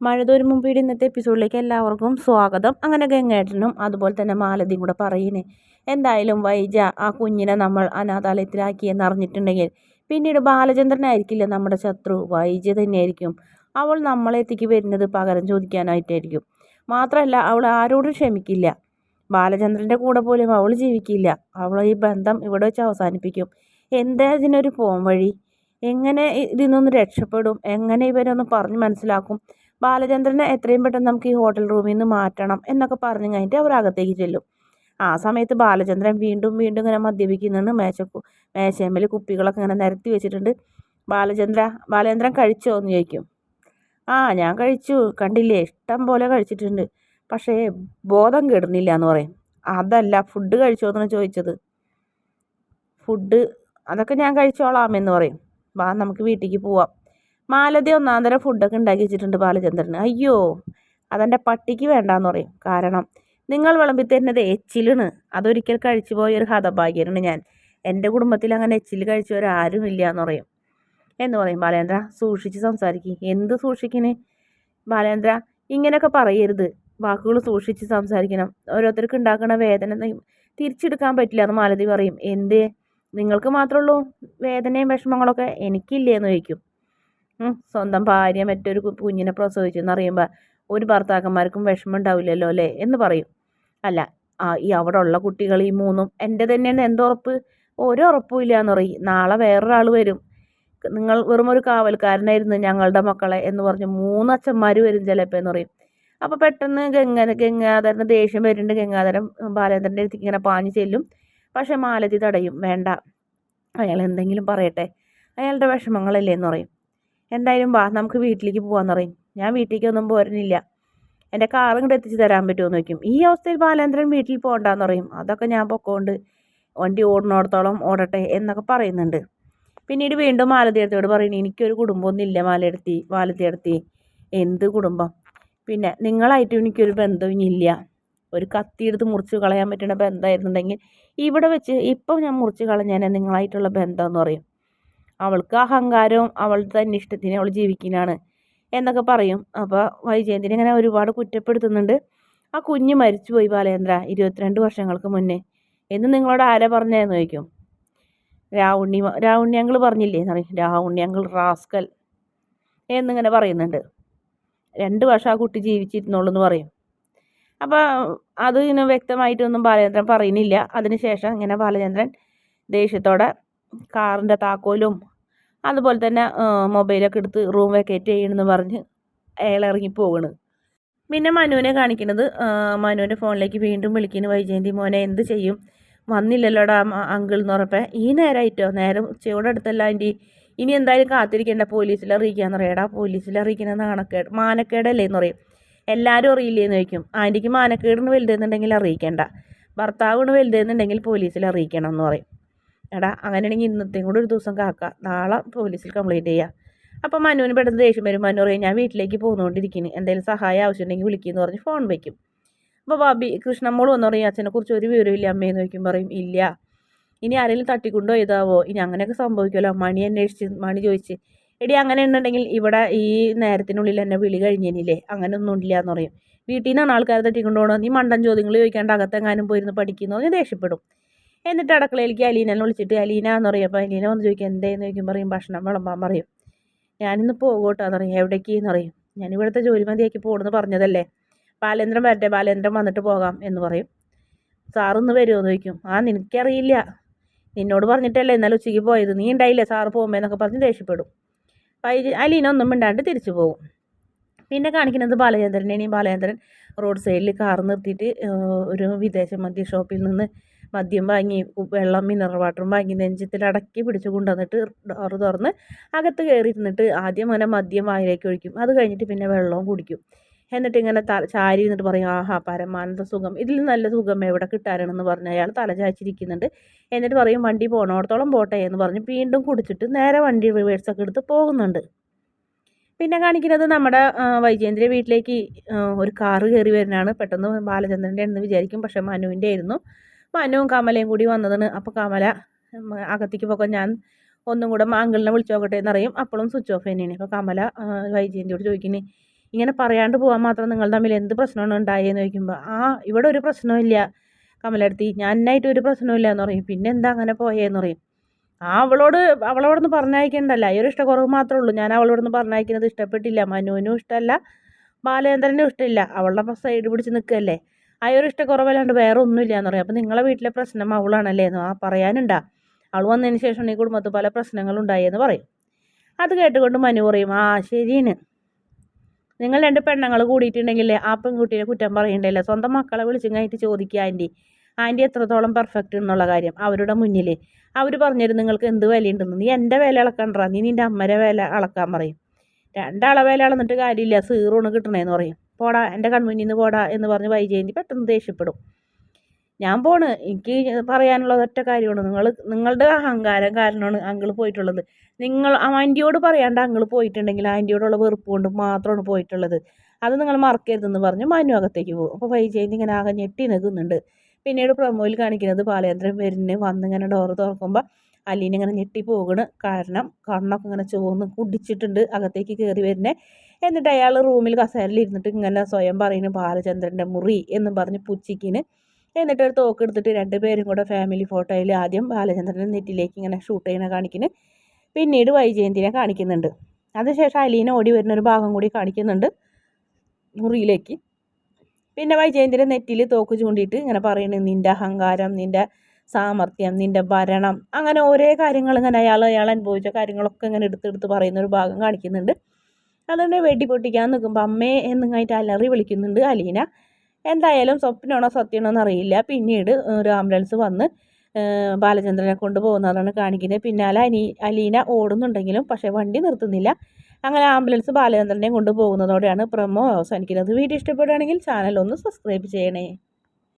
മഴ മുമ്പിയുടെ മുമ്പ് ഇന്നത്തെ എപ്പിസോഡിലേക്ക് എല്ലാവർക്കും സ്വാഗതം. അങ്ങനെ ഗംഗേട്ടനും അതുപോലെ തന്നെ മാലതിയും കൂടെ പറയുന്നേ എന്തായാലും വൈജ ആ കുഞ്ഞിനെ നമ്മൾ അനാഥാലയത്തിലാക്കിയെന്ന് അറിഞ്ഞിട്ടുണ്ടെങ്കിൽ പിന്നീട് ബാലചന്ദ്രനായിരിക്കില്ല നമ്മുടെ ശത്രു? വൈജ തന്നെയായിരിക്കും. അവൾ നമ്മളെത്തിക്ക് വരുന്നത് പകരം ചോദിക്കാനായിട്ടായിരിക്കും. മാത്രമല്ല അവൾ ആരോടും ക്ഷമിക്കില്ല. ബാലചന്ദ്രന്റെ കൂടെ പോലും അവൾ ജീവിക്കില്ല. അവൾ ഈ ബന്ധം ഇവിടെ വെച്ച് അവസാനിപ്പിക്കും. എന്താ ഇതിനൊരു പോം വഴി എങ്ങനെ ഇതിൽ നിന്നൊന്ന് രക്ഷപ്പെടും? എങ്ങനെ ഇവരൊന്ന് പറഞ്ഞ് മനസ്സിലാക്കും? ബാലചന്ദ്രനെ എത്രയും പെട്ടെന്ന് നമുക്ക് ഈ ഹോട്ടൽ റൂമിൽ നിന്ന് മാറ്റണം എന്നൊക്കെ പറഞ്ഞു കഴിഞ്ഞിട്ട് അവർ അകത്തേക്ക് ചെല്ലും. ആ സമയത്ത് ബാലചന്ദ്രൻ വീണ്ടും വീണ്ടും ഇങ്ങനെ മദ്യപിക്കുന്നുണ്ട്. മേശ മേശയമ്മൽ കുപ്പികളൊക്കെ ഇങ്ങനെ നിരത്തി വെച്ചിട്ടുണ്ട്. ബാലചന്ദ്ര ബാലചന്ദ്രൻ കഴിച്ചോ എന്ന് ചോദിക്കും. ആ ഞാൻ കഴിച്ചു. കണ്ടില്ലേ? ഇഷ്ടം പോലെ കഴിച്ചിട്ടുണ്ട്. പക്ഷേ ബോധം കെടുന്നില്ല എന്ന് പറയും. അതല്ല ഫുഡ് കഴിച്ചോ എന്നാണ് ചോദിച്ചത്. ഫുഡ് അതൊക്കെ ഞാൻ കഴിച്ചോളാം എന്ന് പറയും. വാ നമുക്ക് വീട്ടിലേക്ക് പോവാം. മാലതി ഒന്നാം തരം ഫുഡൊക്കെ ഉണ്ടാക്കി വെച്ചിട്ടുണ്ട് ബാലചന്ദ്രന്. അയ്യോ അതെന്റെ പട്ടിക്ക് വേണ്ടാന്ന് പറയും. കാരണം നിങ്ങൾ വിളമ്പി തരുന്നത് എച്ചിലാണ്. അതൊരിക്കൽ കഴിച്ചു പോയ ഒരു ഹതഭാഗ്യനാണ് ഞാൻ. എന്റെ കുടുംബത്തിൽ അങ്ങനെ എച്ചിൽ കഴിച്ചവരാരും ഇല്ല എന്ന് പറയും. എന്ന് പറയും ബാലേന്ദ്ര സൂക്ഷിച്ച് സംസാരിക്കും. എന്ത് സൂക്ഷിക്കണേ? ബാലേന്ദ്ര ഇങ്ങനെയൊക്കെ പറയരുത്. വാക്കുകൾ സൂക്ഷിച്ച് സംസാരിക്കണം. ഓരോരുത്തർക്ക് ഉണ്ടാക്കുന്ന വേദന തിരിച്ചെടുക്കാൻ പറ്റില്ല എന്ന് മാലതി പറയും. എന്ത്? നിങ്ങൾക്ക് മാത്രമേ ഉള്ളൂ വേദനയും വിഷമങ്ങളൊക്കെ എനിക്കില്ലേ എന്ന് ചോദിക്കും. സ്വന്തം ഭാര്യ മറ്റൊരു കുഞ്ഞിനെ പ്രസവിച്ചു എന്നറിയുമ്പോൾ ഒരു ഭർത്താക്കന്മാർക്കും വിഷമം ഉണ്ടാവില്ലല്ലോ അല്ലേ എന്ന് പറയും. അല്ല ഈ അവിടെ ഉള്ള കുട്ടികൾ ഈ മൂന്നും എന്റെ തന്നെയാണ് എന്തുറപ്പ് ഒരു ഉറപ്പും ഇല്ല എന്ന് പറയും. നാളെ വേറൊരാൾ വരും. നിങ്ങൾ വെറും ഒരു കാവൽക്കാരനായിരുന്നു ഞങ്ങളുടെ മക്കളെ എന്ന് പറഞ്ഞ് മൂന്ന് അച്ഛന്മാർ വരും ചിലപ്പോൾ എന്ന് പറയും. അപ്പോൾ പെട്ടെന്ന് ഗംഗ ഗംഗാധരൻ ദേഷ്യം വരുന്നുണ്ട്. ഗംഗാധരൻ ബാലേന്ദ്രന്റെ അടുത്തേക്ക് ഇങ്ങനെ പാഞ്ഞു ചെല്ലും. പക്ഷെ മാലതി തടയും. വേണ്ട. അയാൾ എന്തെങ്കിലും പറയട്ടെ. അയാളുടെ വിഷമങ്ങളല്ലേ എന്ന് പറയും. എന്തായാലും വാ നമുക്ക് വീട്ടിലേക്ക് പോകാമെന്ന് പറയും. ഞാൻ വീട്ടിലേക്കൊന്നും പോരുന്നില്ല. എന്റെ കാർ ഇങ്ങോട്ട് എത്തിച്ച് തരാൻ പറ്റുമോ എന്ന് ചോദിക്കും. ഈ അവസ്ഥയിൽ ബാലേന്ദ്രൻ വീട്ടിൽ പോകണ്ടെന്ന് പറയും. അതൊക്കെ ഞാൻ പൊക്കോണ്ട് വണ്ടി ഓടുന്നിടത്തോളം ഓടട്ടെ എന്നൊക്കെ പറയുന്നുണ്ട്. പിന്നീട് വീണ്ടും മാലതിയടുത്തോട് പറയുന്നു എനിക്കൊരു കുടുംബമൊന്നും ഇല്ല മാലയെടുത്തി മാലതിയടുത്തി. എന്ത് കുടുംബം? പിന്നെ നിങ്ങളായിട്ടും എനിക്കൊരു ബന്ധവും ഇല്ല ഒരു കത്തി എടുത്ത് മുറിച്ച് കളയാൻ പറ്റുന്ന ബന്ധമായിരുന്നുണ്ടെങ്കിൽ ഇവിടെ വെച്ച് ഇപ്പം ഞാൻ മുറിച്ച് കളഞ്ഞാൽ നിങ്ങളായിട്ടുള്ള ബന്ധം എന്ന് പറയും. അവൾക്ക് അഹങ്കാരവും അവളുടെ തന്നെ ഇഷ്ടത്തിന് അവൾ ജീവിക്കുന്നതാണ് എന്നൊക്കെ പറയും. അപ്പോൾ വൈജയന്തിനെ ഇങ്ങനെ ഒരുപാട് കുറ്റപ്പെടുത്തുന്നുണ്ട്. ആ കുഞ്ഞ് മരിച്ചുപോയി ബാലേന്ദ്ര ഇരുപത്തിരണ്ട് വർഷങ്ങൾക്ക് മുന്നേ. എന്ന് നിങ്ങളോട് ആരാ പറഞ്ഞതെന്ന് ചോദിക്കും. രാവുണ്ണി രാവുണ്ണി ഞങ്ങൾ പറഞ്ഞില്ലേ? എന്ന് പറയും. രാവുണ്ണി ഞങ്ങൾ റാസ്കൽ എന്നിങ്ങനെ പറയുന്നുണ്ട്. രണ്ട് വർഷം ആ കുട്ടി ജീവിച്ചിരുന്നുള്ളൂ എന്ന് പറയും. അപ്പോൾ അത് ഇങ്ങനെ വ്യക്തമായിട്ടൊന്നും ബാലചന്ദ്രൻ പറയുന്നില്ല. അതിനുശേഷം ഇങ്ങനെ ബാലചന്ദ്രൻ ദേഷ്യത്തോടെ കാറിന്റെ താക്കോലും അതുപോലെ തന്നെ മൊബൈലൊക്കെ എടുത്ത് റൂം വെക്കേറ്റ് ചെയ്യണമെന്ന് പറഞ്ഞ് അയാൾ ഇറങ്ങി പോകണ് പിന്നെ മനുവിനെ കാണിക്കുന്നത് മനുവിന്റെ ഫോണിലേക്ക് വീണ്ടും വിളിക്കുന്നു വൈജയന്തി മോനെ എന്ത് ചെയ്യും? വന്നില്ലല്ലോടാ അങ്കിൾ എന്ന് പറഞ്ഞപ്പോൾ ഈ നേരമായിട്ടോ നേരം ഉച്ചയോടെ അടുത്തല്ല ആന്റി. ഇനി എന്തായാലും കാത്തിരിക്കേണ്ട പോലീസിൽ അറിയിക്കാന്ന് പറയടാ പോലീസിൽ അറിയിക്കുന്ന നാണക്കേട് മാനക്കേടല്ലേ എന്ന് പറയും. എല്ലാവരും അറിയില്ലേന്ന് ചോദിക്കും. ആന്റിക്ക് മാനക്കേടിന് വലുതെന്നുണ്ടെങ്കിൽ അറിയിക്കേണ്ട. ഭർത്താവിന് വലുതെന്നുണ്ടെങ്കിൽ പോലീസിൽ അറിയിക്കണം എന്ന് പറയും. എടാ അങ്ങനെയാണെങ്കിൽ ഇന്നത്തെയും കൂടെ ഒരു ദിവസം കാക്ക. നാളെ പോലീസിൽ കംപ്ലയിന്റ് ചെയ്യാം. അപ്പോൾ മനുവിന് പെട്ടെന്ന് ദേഷ്യം വരും. മനു പറയും ഞാൻ വീട്ടിലേക്ക് പോകുന്നുകൊണ്ടിരിക്കുന്നു എന്തെങ്കിലും സഹായം ആവശ്യമുണ്ടെങ്കിൽ വിളിക്കുമെന്ന് പറഞ്ഞ് ഫോൺ വയ്ക്കും അപ്പോൾ ബാബി കൃഷ്ണമ്മോൾ വന്ന് പറയും അച്ഛനെ കുറിച്ച് ഒരു വിവരമില്ല അമ്മയെന്ന് ചോദിക്കും. പറയും ഇല്ല. ഇനി ആരെങ്കിലും തട്ടിക്കൊണ്ടോ ഇതാവോ? ഇനി അങ്ങനെയൊക്കെ സംഭവിക്കുമല്ലോ. മണി അന്വേഷിച്ച് മണി ചോദിച്ച് എടി അങ്ങനെ ഉണ്ടെങ്കിൽ ഇവിടെ ഈ നേരത്തിനുള്ളിൽ എന്നെ വിളി കഴിഞ്ഞില്ലേ അങ്ങനെ ഒന്നും ഇല്ല എന്ന് പറയും. വീട്ടിൽ നിന്നാണ് ആൾക്കാരെ തട്ടിക്കൊണ്ടുപോകണോ നീ മണ്ടൻ ചോദ്യങ്ങൾ ചോദിക്കാണ്ട് അകത്തെങ്ങാനും പോയിരുന്ന് പഠിക്കുന്നു പറഞ്ഞ് ദേഷ്യപ്പെടും. എന്നിട്ട് അടുക്കളയിലേക്ക് അലീനനെ വിളിച്ചിട്ട് അലീന എന്ന് പറയും അപ്പോൾ അലീന വന്ന് ചോദിക്കും എന്തേന്ന് ചോദിക്കും പറയും ഭക്ഷണം വിളമ്പാൻ പറയും. ഞാനിന്ന് പോകോട്ടോ എന്ന് പറയും. എവിടേക്ക്? എന്ന് പറയും. ഞാൻ ഇവിടുത്തെ ജോലി മതിയാക്കി പോകണമെന്ന് പറഞ്ഞതല്ലേ. ബാലേന്ദ്രൻ വരട്ടെ ബാലേന്ദ്രൻ വന്നിട്ട് പോകാം എന്ന് പറയും. സാറൊന്ന് വരുമോ എന്ന് ചോദിക്കും. ആ നിനക്കറിയില്ല. നിന്നോട് പറഞ്ഞിട്ടല്ലേ ഇന്നലെ ഉച്ചയ്ക്ക് പോയത്. നീ ഉണ്ടായില്ല സാറ് പോകുമ്പോൾ എന്നൊക്കെ പറഞ്ഞ് ദേഷ്യപ്പെടും. അലീന ഒന്നും മിണ്ടാണ്ട് തിരിച്ചു പോകും. പിന്നെ കാണിക്കുന്നത് ബാലചന്ദ്രനെയും ബാലചന്ദ്രൻ റോഡ് സൈഡിൽ കാർ നിർത്തിയിട്ട് ഒരു വിദേശ മദ്യ ഷോപ്പിൽ നിന്ന് മദ്യം വാങ്ങി വെള്ളം മിനറൽ വാട്ടറും വാങ്ങി നെഞ്ചത്തിൽ അടക്കി പിടിച്ച് കൊണ്ടുവന്നിട്ട് ഡോറ് തുറന്ന് അകത്ത് കയറി ഇരുന്നിട്ട് ആദ്യം അങ്ങനെ മദ്യം വായിലേക്ക് ഒഴിക്കും. അത് കഴിഞ്ഞിട്ട് പിന്നെ വെള്ളവും കുടിക്കും. എന്നിട്ട് ഇങ്ങനെ ത ചാരി എന്നിട്ട് പറയും ആഹാ പരമാനന്ദ സുഖം. ഇതിൽ നല്ല സുഖം എവിടെ കിട്ടാനാണെന്ന് പറഞ്ഞ് അയാൾ തല ചായച്ചിരിക്കുന്നുണ്ട് എന്നിട്ട് പറയും വണ്ടി പോണോടത്തോളം പോട്ടെ എന്ന് പറഞ്ഞ് വീണ്ടും കുടിച്ചിട്ട് നേരെ വണ്ടി റിവേഴ്സൊക്കെ എടുത്ത് പോകുന്നുണ്ട്. പിന്നെ കാണിക്കുന്നത് നമ്മുടെ വൈജേന്ദ്ര വീട്ടിലേക്ക് ഒരു കാറ് കയറി വരുന്നതാണ്. പെട്ടെന്ന് ബാലചന്ദ്രന്റെ എന്ന് വിചാരിക്കും. പക്ഷേ മനുവിന്റെ ആയിരുന്നു. മനുവും കമലയും കൂടി വന്നതാണ്. അപ്പോൾ കമല അകത്തേക്ക് പോകാൻ ഞാൻ ഒന്നും കൂടെ അങ്കിളിനെ വിളിച്ചു നോക്കട്ടെ എന്നറിയും അപ്പോഴും സ്വിച്ച് ഓഫ് തന്നെയാണ്. അപ്പോൾ കമല വൈജയന്തിയോട് ചോദിക്കുന്നത് ഇങ്ങനെ പറയാണ്ട് പോകാൻ മാത്രം നിങ്ങൾ തമ്മിൽ എന്ത് പ്രശ്നമാണ് ഉണ്ടായെന്ന് ചോദിക്കുമ്പോൾ ആ ഇവിടെ ഒരു പ്രശ്നമില്ല കമലെടുത്തി ഞാൻ എന്നായിട്ട് ഒരു പ്രശ്നമില്ല എന്ന് പറയും. പിന്നെ എന്താ അങ്ങനെ പോയേന്ന് പറയും. ആ അവളോട് അവളോടൊന്ന് പറഞ്ഞയക്കണ്ടല്ല. ഈ ഒരു ഇഷ്ടക്കുറവ് മാത്രമേ ഉള്ളൂ. ഞാൻ അവളോടൊന്ന് പറഞ്ഞയക്കുന്നത് ഇഷ്ടപ്പെട്ടില്ല. മനുവിനും ഇഷ്ടമല്ല ബാലേന്ദ്രനും ഇഷ്ടമില്ല. അവളുടെ സൈഡ് പിടിച്ച് നിൽക്കുകയല്ലേ ആ ഇഷ്ടക്കുറവല്ലാണ്ട് വേറെ ഒന്നുമില്ല എന്ന് പറയും അപ്പോൾ നിങ്ങളെ വീട്ടിലെ പ്രശ്നം അവളാണല്ലേ എന്ന് ആ പറയാനുണ്ടാ. അവൾ വന്നതിന് ശേഷം ഈ കുടുംബത്തിൽ പല പ്രശ്നങ്ങളും ഉണ്ടായെന്ന് പറയും. അത് കേട്ടുകൊണ്ട് മനു പറയും ആ ശരിയാണ് നിങ്ങൾ രണ്ട് പെണ്ണുങ്ങൾ കൂടിയിട്ടുണ്ടെങ്കിലേ ആ പെൺകുട്ടിയെ കുറ്റം പറയണ്ടല്ലോ സ്വന്തം മക്കളെ വിളിച്ചും കഴിഞ്ഞിട്ട് ചോദിക്കുക ആന്റി ആന്റി എത്രത്തോളം പെർഫെക്റ്റ് എന്നുള്ള കാര്യം അവരുടെ മുന്നിൽ അവർ പറഞ്ഞിരുന്നു നിങ്ങൾക്ക് എന്ത് വിലയുണ്ടെന്ന്. നീ എന്റെ വില ഇളക്കണ്ടാ നീ നിന്റെ അമ്മരെ വില അളക്കാൻ പറയും. രണ്ടാളെ വില അളന്നിട്ട് കാര്യമില്ല. സീറോണ് കിട്ടണേന്ന് പറയും. പോടാ എന്റെ കൺമുന്നിൽ നിന്ന് പോടാ എന്ന് പറഞ്ഞ് വൈജയന്തി പെട്ടെന്ന് ദേഷ്യപ്പെടും. ഞാൻ പോണ്. എനിക്ക് പറയാനുള്ളത് ഒറ്റ കാര്യമാണ്. നിങ്ങൾ നിങ്ങളുടെ അഹങ്കാരം കാരണമാണ് അങ്കിൾ പോയിട്ടുള്ളത്. നിങ്ങൾ ആന്റിയോട് പറയാണ്ട് അങ്കിൾ പോയിട്ടുണ്ടെങ്കിൽ ആന്റിയോടുള്ള വെറുപ്പ് കൊണ്ട് മാത്രമാണ് പോയിട്ടുള്ളത്. അത് നിങ്ങൾ മറക്കരുതെന്ന് പറഞ്ഞ് മനു അകത്തേക്ക് പോകും. അപ്പോൾ വൈജയന്തി ഇങ്ങനെ ആകെ ഞെട്ടി നിൽക്കുന്നുണ്ട്. പിന്നീട് പ്രമോയിൽ കാണിക്കുന്നത് ബാലേന്ദ്രൻ വരുന്നേ വന്നിങ്ങനെ ഡോറ് തുറക്കുമ്പോൾ അലീന ഇങ്ങനെ ഞെട്ടിപ്പോകണ് കാരണം കണ്ണൊക്കെ ഇങ്ങനെ ചുവന്ന് കുടിച്ചിട്ടുണ്ട് അകത്തേക്ക് കയറി വരുന്നേ. എന്നിട്ട് അയാൾ റൂമിൽ കസേരയിൽ ഇരുന്നിട്ട് ഇങ്ങനെ സ്വയം പറയുന്നു ബാലചന്ദ്രന്റെ മുറി എന്നും പറഞ്ഞ് പുച്ചിക്കിന് എന്നിട്ട് ഒരു തോക്ക് എടുത്തിട്ട് രണ്ടുപേരും കൂടെ ഫാമിലി ഫോട്ടോയിൽ ആദ്യം ബാലചന്ദ്രന്റെ നെറ്റിലേക്ക് ഇങ്ങനെ ഷൂട്ട് ചെയ്യണ കാണിക്കുന്നു. പിന്നീട് വൈജയന്തിനെ കാണിക്കുന്നുണ്ട്. അതിനുശേഷം അലീന ഓടി വരുന്ന ഒരു ഭാഗം കൂടി കാണിക്കുന്നുണ്ട് മുറിയിലേക്ക്. പിന്നെ വൈജയന്തിന്റെ നെറ്റിൽ തോക്ക് ചൂണ്ടിയിട്ട് ഇങ്ങനെ പറയുന്നത് നിന്റെ അഹങ്കാരം നിന്റെ സാമർഥ്യം നിന്റെ ഭരണം അങ്ങനെ ഓരോ കാര്യങ്ങൾ ഇങ്ങനെ അയാൾ അയാൾ അനുഭവിച്ച കാര്യങ്ങളൊക്കെ ഇങ്ങനെ എടുത്തെടുത്ത് പറയുന്ന ഒരു ഭാഗം കാണിക്കുന്നുണ്ട്. അതുകൊണ്ട് വെടി പൊട്ടിക്കാൻ നിൽക്കുമ്പോൾ അമ്മേ എന്നിങ്ങായിട്ട് അലറി വിളിക്കുന്നുണ്ട് അലീന. എന്തായാലും സ്വപ്നമാണോ സത്യമാണോ എന്നറിയില്ല. പിന്നീട് ഒരു ആംബുലൻസ് വന്ന് ബാലചന്ദ്രനെ കൊണ്ട് പോകുന്നതാണ് കാണിക്കുന്നത്. പിന്നാലെ അനി അലീന ഓടുന്നുണ്ടെങ്കിലും പക്ഷേ വണ്ടി നിർത്തുന്നില്ല. അങ്ങനെ ആംബുലൻസ് ബാലചന്ദ്രനെ കൊണ്ടുപോകുന്നതോടെയാണ് പ്രമോ അവസാനിക്കുന്നത്. വീഡിയോ ഇഷ്ടപ്പെടുകയാണെങ്കിൽ ചാനൽ ഒന്ന് സബ്സ്ക്രൈബ് ചെയ്യണേ.